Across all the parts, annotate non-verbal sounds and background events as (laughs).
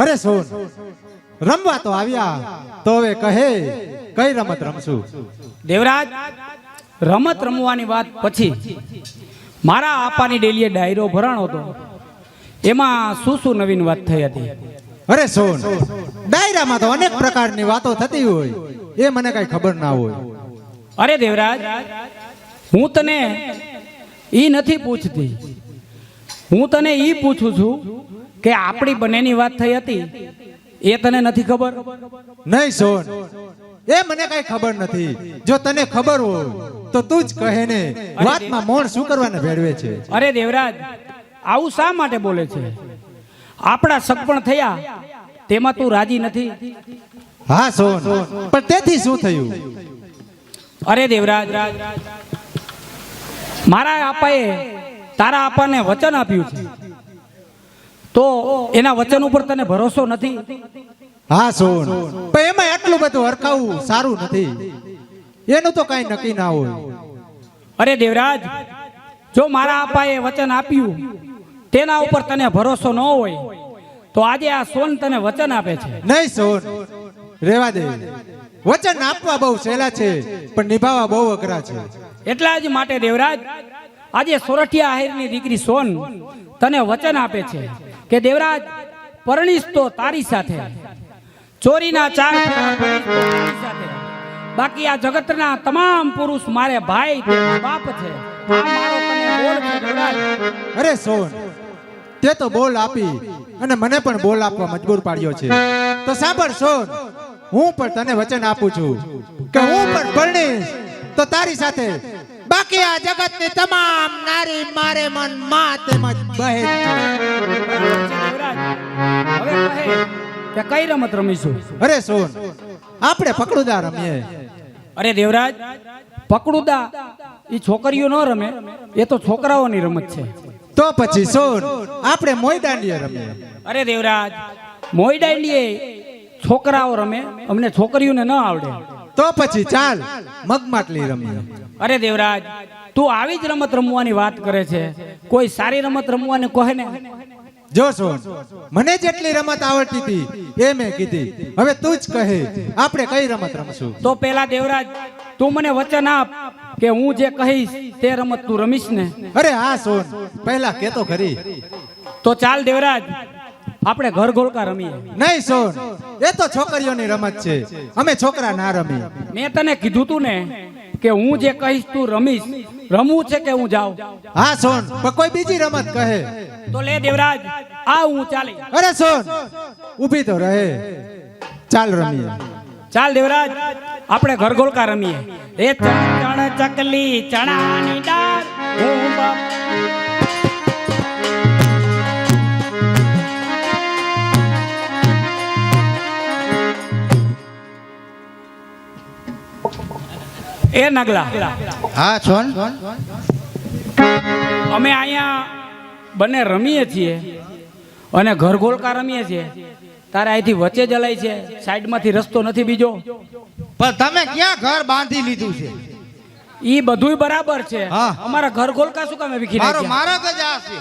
અરે સોન રમવા તો આવ્યા તો હવે કહે કઈ રમત રમશું? દેવરાજ રમત રમવાની વાત પછી મારા આપાની ડેલીએ ડાયરો ભરાણો હતો. એમાં શું શું નવીન વાત થઈ હતી? અરે સોન ડાયરામાં તો અનેક પ્રકારની વાતો થતી હોય એ મને કઈ ખબર ના હોય. અરે દેવરાજ હું તને ઈ નથી પૂછતી. હું તને એ પૂછું છું કે આપણી બંનેની વાત થઈ હતી? એ તને નથી ખબર? નહીં સોન. એ મને કઈ ખબર નથી. જો તને ખબર હોય તો તું જ કહે ને વાતમાં મોણ શું કરવાને ભેળવે છે? અરે દેવરાજ આવું શા માટે બોલે છે? આપણા સગપણ થયા તેમાં તું રાજી નથી? હા સોન. પણ તેથી શું થયું? અરે દેવરાજ મારા આપાએ તારા આપાને વચન આપ્યું છે. તો એના વચન ઉપર તને ભરોસો નથી? હા સોન. પણ એમાં એટલું બધું હરખાવું સારું નથી. એનું તો કઈ નક્કી ના હોય. અરે દેવરાજ જો મારા આપાએ વચન આપ્યું તેના ઉપર તને ભરોસો ન હોય તો આજે આ સોન તને વચન આપે છે. નહીં સોન. રેવા દે. વચન આપવા બહુ સહેલા છે પણ નિભાવવા બહુ અઘરા છે. એટલા જ માટે દેવરાજ આજે સોરઠિયા આહિરની દીકરી સોન તને વચન આપે છે કે દેવરાજ, પરણીશ તો તારી સાથે. ચોરીના ચાર. બાકી આ જગતના તમામ પુરુષ મારે ભાઈ બાપ છે. અરે સોન, તે તો બોલ આપી અને મને પણ બોલ આપવા મજબૂર પાડ્યો છે. તો સાંભળ સોન, હું પણ તને વચન આપું છું કે હું પણ પરણીશ તો તારી સાથે બાકી આ જગતની તમામ નારી મારે મનમાં તેમજ બહેન કઈ રમત રમીશું? અરે સોન આપણે પકડુદા રમીએ. અરે દેવરાજ પકડુદા એ છોકરીઓ ન રમે એ તો છોકરાઓની રમત છે. તો પછી સોન આપણે મોઈદાંડીએ રમીએ. અરે દેવરાજ મોઈદાંડીએ છોકરાઓ રમે અમને છોકરીઓને ન આવડે. તો પછી ચાલ મગમાટલી રમીએ. અરે દેવરાજ તું આવી જ રમત રમવાની વાત કરે છે. કોઈ સારી રમત રમવાને કહે ને? જો સોન મને જેટલી રમત આવડતી હતી એ મેં કીધી. હવે તું જ કહે આપણે કઈ રમત રમશું? તો પેલા દેવરાજ તું મને વચન આપ કે હું જે કહીશ તે રમત તું રમીશ ને? અરે હા સોન. પહેલા કેતો ખરી. તો ચાલ દેવરાજ આપણે ઘર ગોળકા રમીએ. નહીં સોન. એ તો છોકરીઓની રમત છે. અમે છોકરા ના રમી મેં તને કીધું તું ને કે હું જે કહીશ તું રમીશ. રમવું છે કે હું જાઉં? હા સોન. પણ કોઈ બીજી રમત કહે. તો લે દેવરાજ આ હું ચાલી. અરે સોન. ઊભી તો રહે. ચાલ રમીએ. ચાલ દેવરાજ આપણે ઘર ઘોળકા રમીએ. એ ચણ ચકલી ચણાની દાળ. હું એ નગલા. હા છોન. અમે અહીંયા બંને રમીએ છીએ અને ઘર ઘોળકા રમીએ છીએ. તારે અહીંથી વચ્ચે જલાય છે સાઈડમાંથી રસ્તો નથી બીજો. પણ તમે ક્યાં ઘર બાંધી લીધું છે? ઈ બધુંય બરાબર છે. અમારા ઘર ગોલકા શું કામે વિખી મારો મારો જ આ છે.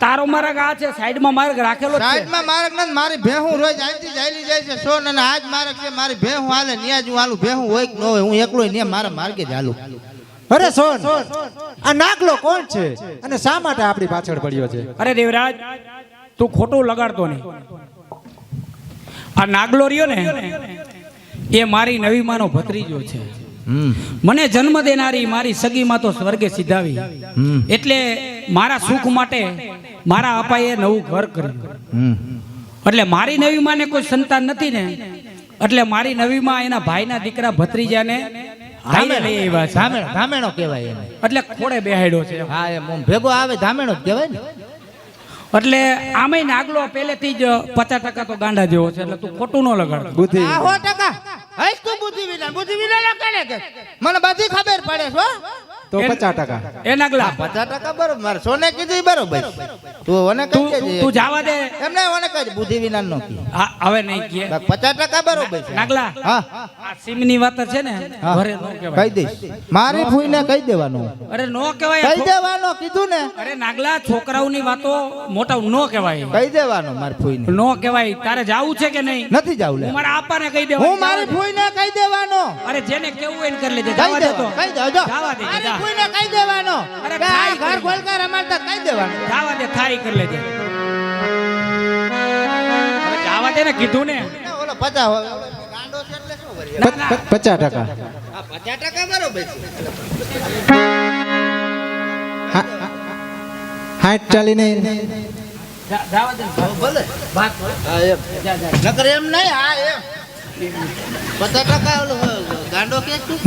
તારો માર્ગ આ છે સાઈડમાં માર્ગ રાખેલો છે. સાઈડમાં માર્ગ નથી મારી ભેહું રોજ અહીંથી જાયલી જાય છે સોન અને આજ માર્ગ છે મારી ભેહું હાલે ન્યા જ હાલું ભેહું હોય કે ન હોય હું એકલો ન્યા મારા માર્ગે જ હાલું. અરે સોન આ નાગલો કોણ છે? અને શા માટે આપણી પાછળ પડ્યો છે? અરે દેવરાજ તું ખોટું લગાડતો નહીં. આ નાગલો રહ્યો ને એ મારી નવી માનો ભત્રીજો છે. હમ. મને જન્મ દેનારી મારી સગી માં તો સ્વર્ગે સીધાવી એટલે મારા સુખ માટે મારા અપાએ નવું ઘર કર્યું. એટલે મારી નવી માને કોઈ સંતાન નથી ને. એટલે મારી નવી માં એના ભાઈના દીકરા ભત્રીજાને ધામેણો. કહેવાય એને. એટલે ખોડે બેહાડ્યો છે. હા ભેગો આવે ધામેણો જ કહેવાય ને. એટલે આમે નાગલો પહેલેથી જ પચાસ ટકા તો ગાંડા જેવો છે એટલે તું ખોટું ન લગાડ બુદ્ધિ સો ટકા. હઈ તું બુદ્ધિ વિના. બુદ્ધિ વિના ના કે? મને બધી ખબર પડે છે હો. તો પચાસ ટકા. એના ગલા. પચાસ ટકા બરોબર. સોને કીધું બરોબર. તું ઓને કહી દેજે. તું જવા દે. એમને ઓને કહી બુદ્ધિ વિના નો હા, હવે નહીં કે પચાસ ટકા બરોબર છે. નાગલા હા. આ સિમની વાત છે ને. ઘરે નો કહી દઈશ. મારી ફૂઈને કહી દેવાનું. અરે નો કહેવાય કહી દેવાનો કીધું ને. અરે નાગલા છોકરાઓની વાતો મોટા નો કહેવાય. કહી દેવાનું મારી ફૂઈને. નો કહેવાય. તારે જાવું છે કે નહીં? નથી જાવું લે. હું મારા આપાને કહી દેવા હું મારી ફૂઈને કહી દેવાનો. અરે જેને કેવું એને કરી લેજે. જવા દે તો. કહી જો. જવા દે ફૂઈને કહી દેવાનો. અરે ભાઈ ઘર કરી. ખોલકાર અમારે કહી દેવાનો. જાવા દે થારી કરી લેજે. હવે જવા દે ને કીધું ને. ઓલો પચા ગાંડો છે એટલે શું કરી. પચાસ ટકા. આ પચાસ ટકા બરોબર છે. હાટ ચાલીને જા- જવા દે ભલે. વાત હા. નકર એમ નહીં હા એમ.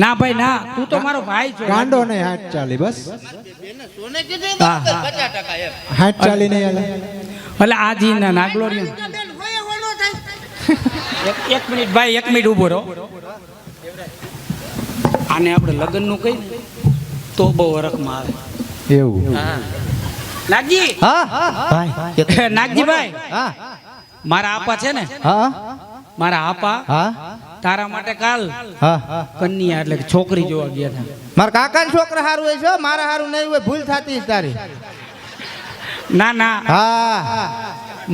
ના ભાઈ ના તું તો મારો ભાઈ છે. ગાંડો નહીં હાથ ચાલી બસ. હાથ ચાલી નહીં હાલે. એટલે આજી ના નાગલો એક મિનિટ ભાઈ એક મિનિટ ઊભો રહો. આને આપણે લગ્નનું નું કઈ તો બહુ વરખમાં આવે. એવું. નાગજી! હા ભાઈ નાગજી ભાઈ હા. મારા આપા છે ને? હા. મારા આપા હા? તારા માટે કાલ હા. કન્યા એટલે છોકરી જોવા ગયા હતા. મારા કાકા છોકરા હારું હોય છે મારા હારું નહીં હોય ભૂલ થતી તારી. ના ના. હા.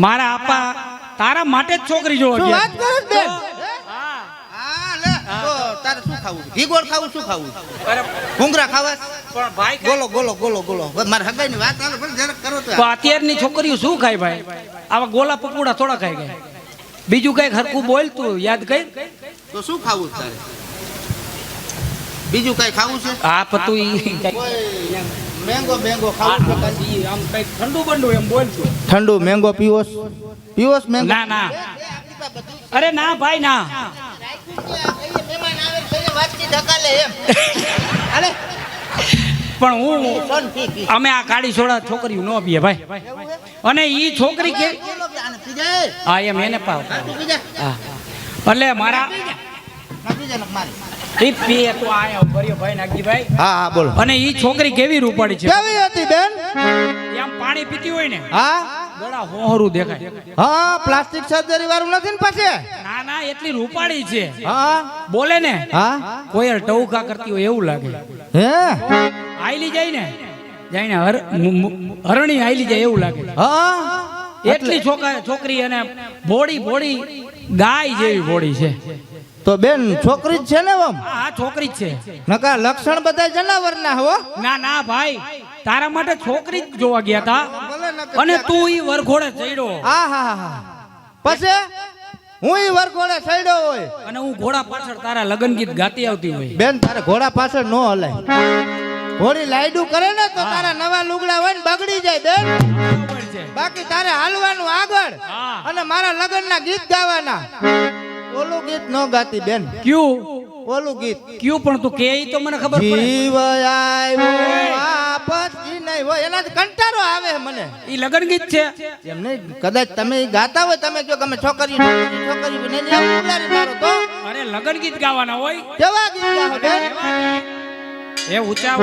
મારા આપા તારા માટે જ છોકરી જોવા ગયા વાત કરો બેન તારે શું ખાવું? છે? ખાવું શું ખાવું? છે? ખાવા પણ ભાઈ ગોલો ગોલો ગોલો ગોલો હવે મારે હગાઈની વાત હાલો પણ જરાક કરો તો. તો અત્યારની છોકરીઓ શું ખાય ભાઈ? આવા ગોલા પકોડા થોડા ખાઈ ગયા. બીજું કઈ હરકું બોલ તું યાદ કઈ તો શું ખાવું તારે? બીજું કઈ ખાવું છે? હા પતું મેંગો મેંગો ખાવું છે આમ કઈ ઠંડુ બંડુ એમ બોલ છું ઠંડુ મેંગો પીવોસ પીવોસ મેંગો? ના ના. અરે ના ભાઈ ના. (laughs) પણ હું અમે આ કાળી છોડા છોકરીઓ ન પીએ ભાઈ. અને ઈ છોકરી કે હા એમ એને પાવ એટલે મારા ઈ પીએ તો આયા ભર્યો ભાઈ નાગજીભાઈ. હા હા બોલો. અને ઈ છોકરી કેવી રૂપાડી છે? કેવી હતી બેન? એમ પાણી પીતી હોય ને હા? ગળા હોહરું દેખાય. હા પ્લાસ્ટિક સર્જરી વાળું નથી ને પાછે? ના ના એટલી રૂપાળી છે. હા? બોલે ને હા? કોયલ ટવકા કરતી હોય એવું લાગે. હે? આયલી જાય ને જાય ને હરણી આયલી જાય એવું લાગે. હા? એટલી છોકરા છોકરી અને ભોળી બોડી ગાય જેવી ભોળી છે. તો બેન છોકરી જ છે ને આમ આ આ છોકરી જ છે. નકા લક્ષણ બધા જનાવરના હો? ના ના ભાઈ. તારા માટે છોકરી જ જોવા ગયા હતા અને તું ઈ વરઘોડે ચડ્યો. હા હા હા પછી? હું ઈ વરઘોડે સડ્યો હોય. અને હું ઘોડા પાછળ તારા લગન ગીત ગાતી આવતી હોય. બેન તારે ઘોડા પાછળ નો હલાય. ઘોડી લાઈડું કરે ને તો તારા નવા લુગડા હોય ને બગડી જાય બેન. છે. બાકી તારે હાલવાનું આગળ અને મારા લગ્નના ગીત ગાવાના. ઓલું ગીત ન ગાતી બેન. ક્યુ? ઓલું ગીત. ક્યુ પણ તું કે તો મને ખબર પડે. જીવ આવ્યો વાપસ ઈ નહીં હોય. એના કંટાળો આવે મને. ઈ લગન ગીત છે? એમ નહીં કદાચ તમે ગાતા હોય તમે જો તમે છોકરી છોકરી છોકરી બને ઉલારી મારો તો. અરે લગન ગીત ગાવાના હોય? કેવા ગીત ગાઓ બેન? એ ઊંચા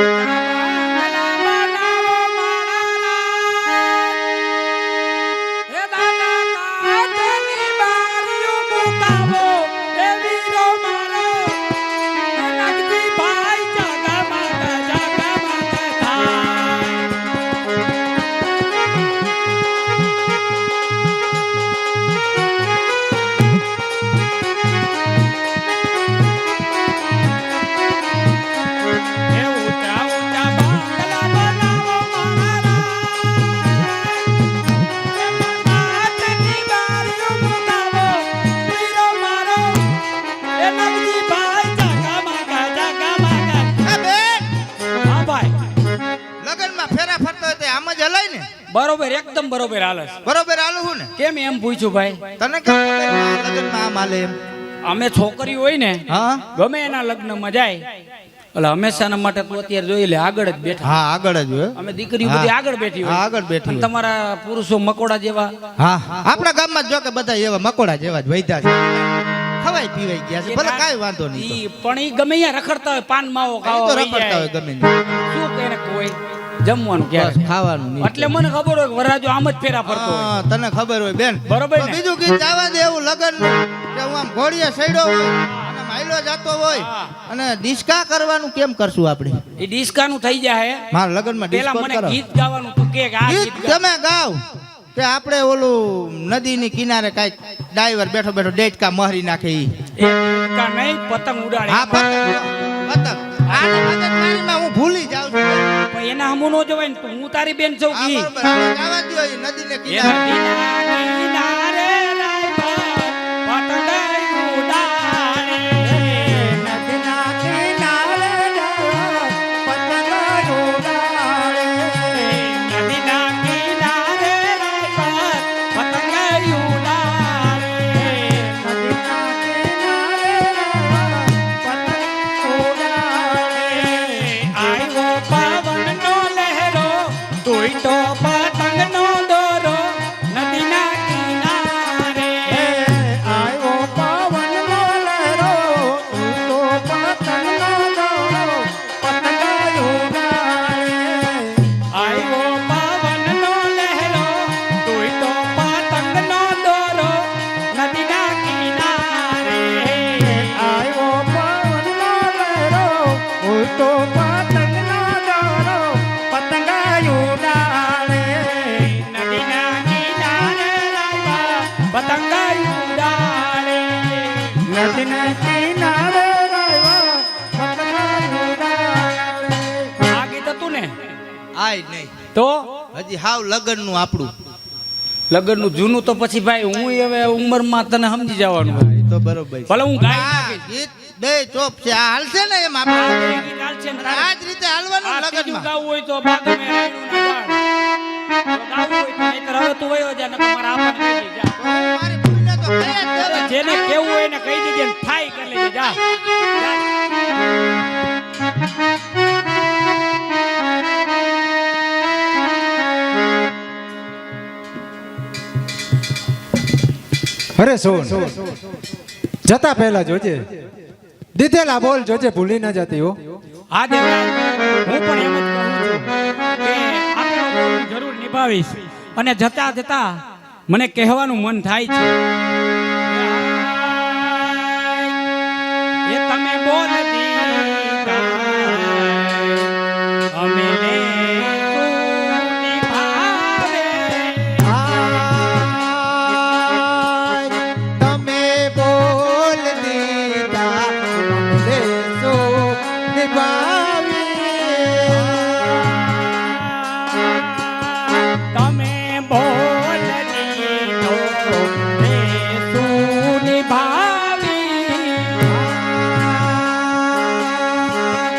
એકદમ બરોબર હાલે બરોબર હાલ હું ને? કેમ એમ પૂછ્યું ભાઈ? તને લગ્નમાં એમ? અમે છોકરી હોય ને હા? ગમે એના લગ્નમાં જાય એટલે હંમેશાના માટે તું અત્યારે જોઈ લે આગળ જ બેઠા. હા આગળ જ અમે દીકરીઓ બધી આગળ બેઠી હા, હોય આગળ બેઠી તમારા પુરુષો મકોડા જેવા. હા આપણા ગામમાં જો કે બધા એવા મકોડા જેવા જ વૈધા છે. ખવાય પીવાય ગયા છે. ભલે કાંઈ વાંધો નહીં પણ ઈ ગમે અહીંયા રખડતા હોય પાન માવો એ ખાવો તો રખડતા હોય ગમે શું જમવાનું ક્યારે? ખાવાનું એટલે મને ખબર હોય કે વરરાજો આમ જ ફેરા ફરતો હોય. તને ખબર હોય બેન. બરોબર બીજું ગીત જવા દે એવું લગન કે હું આમ ઘોડીએ સડ્યો હોય અને માયલો જાતો હોય અને ડિસ્કા કરવાનું કેમ કરશું આપણે? એ ડિસ્કાનું થઈ જાય મારા લગનમાં પેલા મને ગીત ગાવાનું તું કે આ ગીત તમે ગાવ. કે આપણે ઓલું નદીની કિનારે કંઈક ડાઈવર બેઠો બેઠો ડેટકા મહરી નાખે ઈ. નહીં પતંગ ઉડાડે. હા પતંગ પતંગ. આને મગજમારીમાં હું ભૂલી જાઉં છું. એના હમુ નો જવાય ને તો હું તારી બેન છું હા, કી કિનારે. નદીના કિનારે તો? હજી હાવ લગનનું આપણું. લગ્નનું જૂનું તો પછી ભાઈ હું હવે ઉંમરમાં તને સમજી જવાનું. તો બરોબર ભલે હું ગાઈ ગીત બે ચોપ છે. આ હાલશે ને એમ આપણે? આ જ રીતે હાલવાનું ગાવું હોય તો ગાવું હોય તો નહીંતર હવે તું વયો જા નકર મારા આપાને અરે સોન જતા પહેલા જોજે. દીધેલા બોલ જોજે, ભૂલી ન જતી હો. આ દેવરાજ હું પણ એમ જ કહું છું કે જરૂર નિભાવીશ. અને જતા જતા મને કહેવાનું મન થાય છે.